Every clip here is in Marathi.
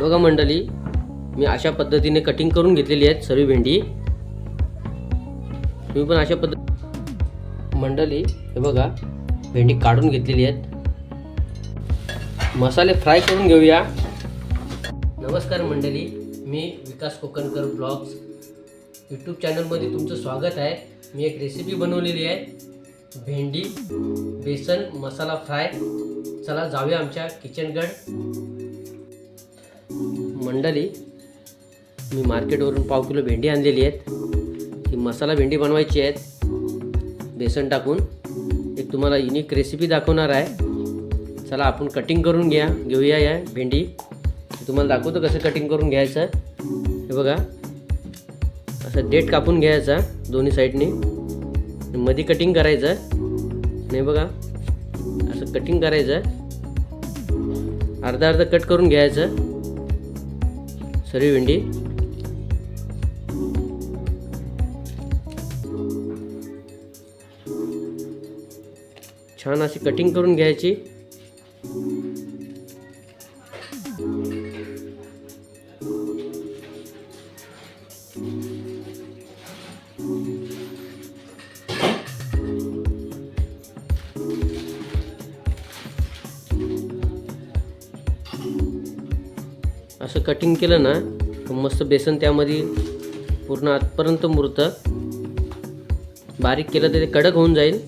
बघा मंडळी मी अशा पद्धतीने कटिंग करून घेतलेली आहेत सर्व भेंडी. तुम्ही पण अशा पद्धत मंडळी हे बघा भेंडी काढून घेतलेली आहेत. मसाले फ्राय करून घेऊया. नमस्कार मंडळी मी विकास कोकणकर ब्लॉग्स यूट्यूब चॅनलमध्ये तुमचं स्वागत आहे. मी एक रेसिपी बनवलेली आहे. भेंडी बेसन मसाला फ्राय चला जाऊया आमच्या किचनगड मंडळी मी मार्केटवरून पाव किलो भेंडी आणलेली आहेत. ही मसाला भेंडी बनवायची आहेत. बेसन टाकून. एक तुम्हाला युनिक रेसिपी दाखवणार आहे. चला आपण कटिंग करून घ्या. घेऊया या भेंडी. तुम्हाला दाखवतो कसं कटिंग करून घ्यायचं. हे बघा. असं डेट कापून घ्यायचा दोन्ही साईडने मध्ये कटिंग करायचं. नाही बघा. असं कटिंग करायचं. अर्धा अर्धा कट करून घ्यायचं. सर्व भेंडी छान अशी कटिंग करून घ्यायची असं कटिंग केलं ना मस्त बेसन त्यामध्ये पूर्ण आतपर्यंत मुरतं. बारीक केलं तर ते कडक होऊन जाईल.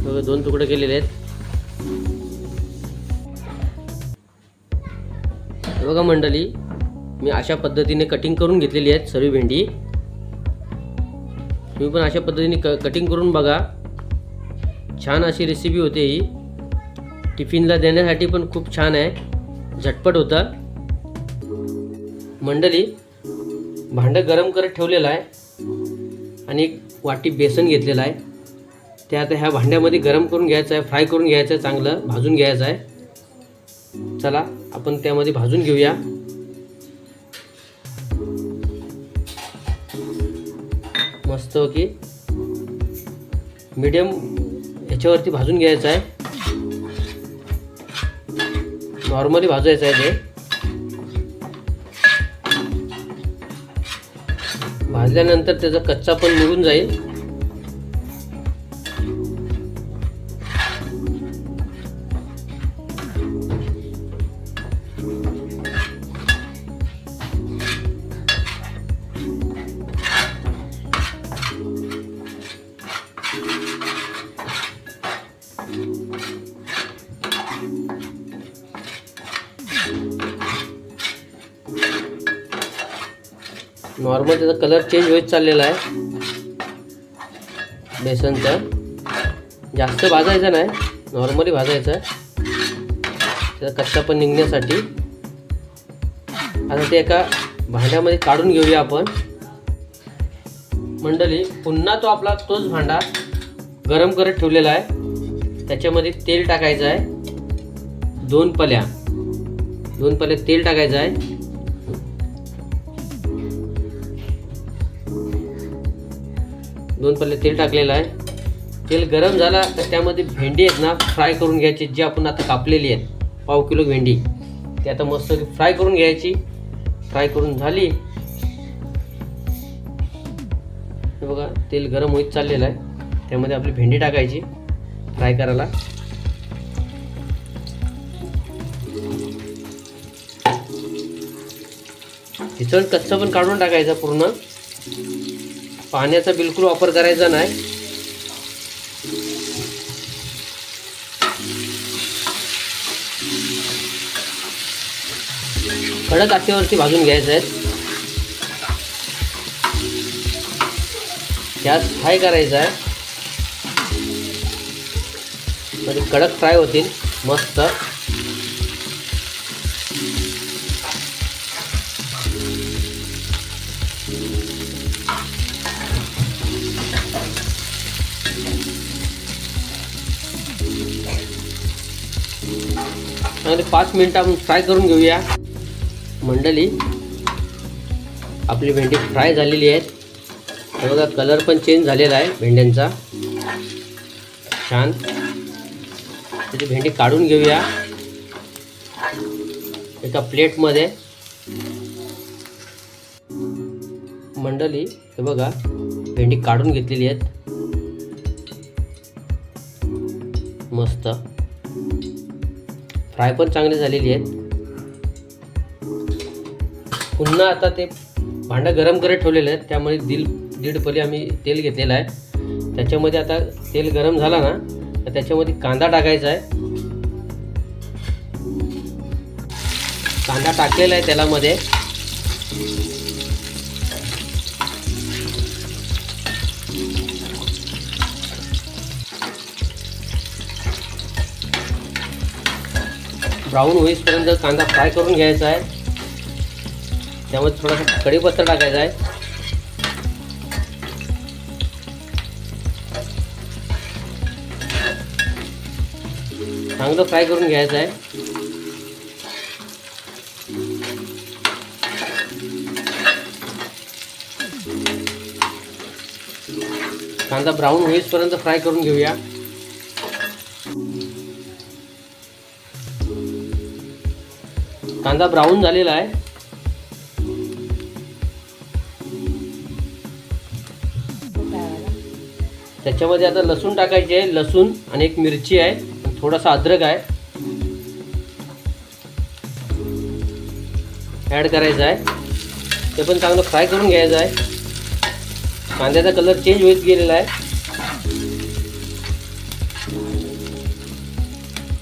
बघा दोन तुकडे केलेले आहेत. बघा मंडळी मी अशा पद्धतीने कटिंग करून घेतलेली आहेत सर्व भेंडी. तुम्ही पण अशा पद्धतीने क कटिंग करून बघा. छान अशी रेसिपी होते ही. टिफिनला देण्यासाठी पण खूप छान आहे. झटपट होतं. मंडळी भांडं गरम करत ठेवलेलं आहे. आणि एक वाटी बेसन घेतलेलं आहे. ते आता ह्या भांड्यामध्ये गरम करून घ्यायचं आहे फ्राय करून घ्यायचं आहे चांगलं भाजून घ्यायचं आहे. चला आपण त्यामध्ये भाजून घेऊया. मस्त की मीडियम ह्याच्यावरती भाजून घ्यायचं आहे. नॉर्मली भाजायचं आहे ते. भाजल्यानंतर त्याचा कच्चा पण निघून जाईल. नॉर्मल त्याचा कलर चेंज होत चाललेला आहे. बेसनचा. जास्त भाजायचं नाही. नॉर्मली भाजायचं. त्याचा कच्चा पण निघण्यासाठी. आता ते एका भांड्यामध्ये काढून घेऊया आपण. मंडळी पुन्हा तो आपला तोच भांडा गरम करत ठेवलेला आहे. त्याच्यामध्ये तेल टाकायचं आहे. दोन पल्या. दोन पल्या तेल टाकायचं आहे. दोन पल्ले तेल टाकलेलं आहे. तेल गरम झाला तर त्यामध्ये भेंडी आहेत ना फ्राय करून घ्यायची जी आपण आता कापलेली आहेत. पाव किलो भेंडी. ती आता मस्त फ्राय करून घ्यायची. फ्राय करून झाली. बघा तेल गरम होत चाललेलं आहे. त्यामध्ये आपली भेंडी टाकायची फ्राय करायला. तिथं कच्चा पण काढून टाकायचा पूर्ण. पाण्याचा बिलकुल वापर करायचा नाही. कडक आचेवरती भाजून घ्यायचं आहे. गॅस फ्राय करायचा आहे. म्हणजे कडक फ्राय होतील. मस्त. आणि पाच मिनटं आपण फ्राय करून घेऊया. मंडळी आपली भेंडी फ्राय झालेली आहेत. बघा कलर पण चेंज झालेला आहे भेंड्यांचा. छान. त्याची भेंडी काढून घेऊया. एका प्लेटमध्ये. मंडळी हे बघा भेंडी काढून घेतलेली आहेत. मस्त. फ्राय पण चांगली झालेली आहेत. पुन्हा आता ते भांडं गरम करत ठेवलेलं आहे त्यामुळे दीड दीड पली आम्ही तेल घेतलेलं आहे. त्याच्यामध्ये आता तेल गरम झाला ना तर त्याच्यामध्ये कांदा टाकायचा आहे. कांदा टाकलेला आहे तेलामध्ये. ब्राऊन होईपर्यंत कांदा फ्राय करून घ्यायचा आहे. त्यामध्ये थोडासा कढीपत्ता टाकायचा आहे. चांगलं फ्राय करून घ्यायचं आहे. कांदा ब्राऊन होईपर्यंत फ्राय करून घेऊया. कांदा ब्राऊन झालेला आहे. त्याच्यामध्ये आता लसूण टाकायची आहे. लसूण आणि एक मिरची आहे. थोडासा अद्रक आहे. ॲड करायचं आहे. ते पण चांगलं फ्राय करून घ्यायचं आहे. कांद्याचा कलर चेंज होत गेलेला आहे.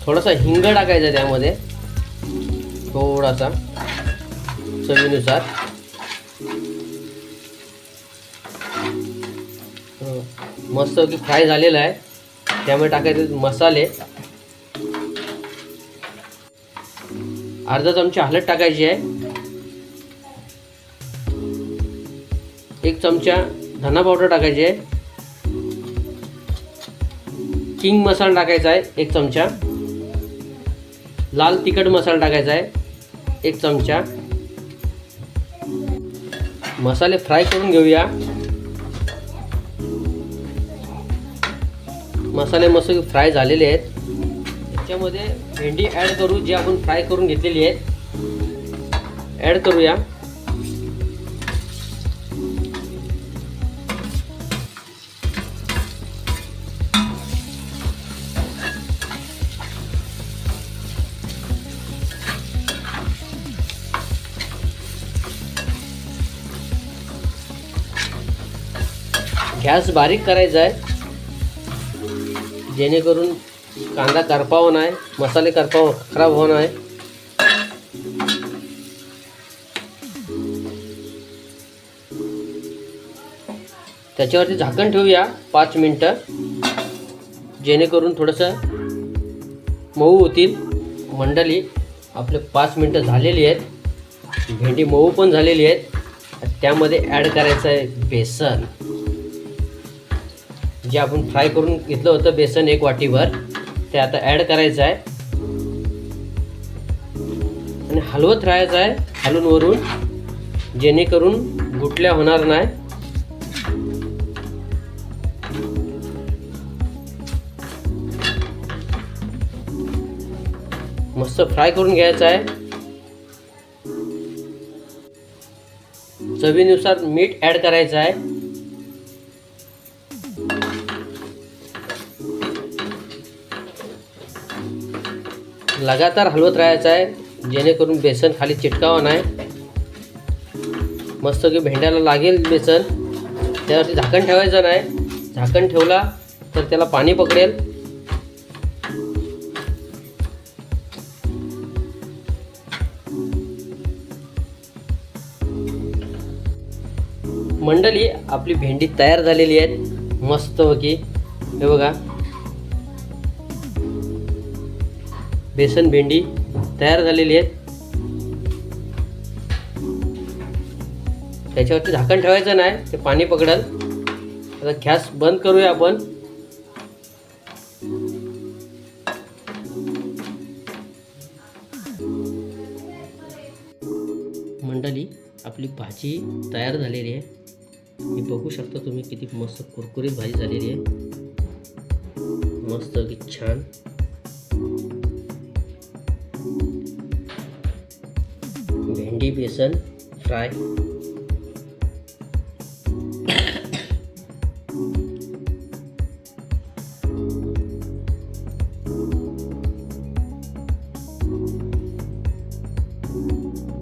थोडासा हिंग टाकायचा आहे त्यामध्ये. थोडासा चवीनुसार. मस्त की फ्राय झालेला आहे. त्यामुळे टाकायचे मसाले. अर्धा चमचा हळद टाकायची आहे. एक चमचा धना पावडर टाकायची आहे. किंग मसाला टाकायचा आहे एक चमचा. लाल तिखट मसाला टाकायचा आहे. एक चमचा. मसाले फ्राय करून घेऊया. मसाले मस्त फ्राय झालेले आहेत. त्याच्यामध्ये भेंडी ॲड करू जी आपण फ्राय करून घेतलेली आहेत. ॲड करूया. गॅस बारीक करायचा आहे. जेणेकरून कांदा करपाव नाही मसाले करपाव खराब होणार आहे त्याच्यावरती झाकण ठेवूया पाच मिनटं. जेणेकरून थोडंसं मऊ होतील. मंडळी आपले पाच मिनटं झालेली आहेत. भेंडी मऊ पण झालेली आहेत. त्यामध्ये ॲड करायचं आहे बेसन. जे आपण फ्राय करून घेतलं होतं बेसन एक वाटीभर ते आता ॲड करायचं आहे. आणि हलवत राहायचं आहे हलून वरून जेणेकरून गुटल्या होणार नाही. मस्त फ्राय करून घ्यायचं आहे. चवीनुसार मीठ ॲड करायचं आहे. लगातार हलवत राहायचं आहे जेणेकरून बेसन खाली चिटकावं नाही. मस्त की भेंड्याला लागेल बेसन. त्यावरती झाकण ठेवायचं नाही. झाकण ठेवला तर त्याला पाणी पकडेल. मंडळी आपली भेंडी तयार झालेली आहेत. मस्त की हे बघा. बेसन भेंडी तयार झालेली आहेत. त्याच्यावरती झाकण ठेवायचं नाही ते पाणी पकडल. आता गॅस बंद करूया आपण. मंडळी आपली भाजी तयार झालेली आहे. मी बघू शकता तुम्ही किती मस्त कुरकुरीत भाजी झालेली आहे. मस्त की छान. भेंडी बेसन फ्राय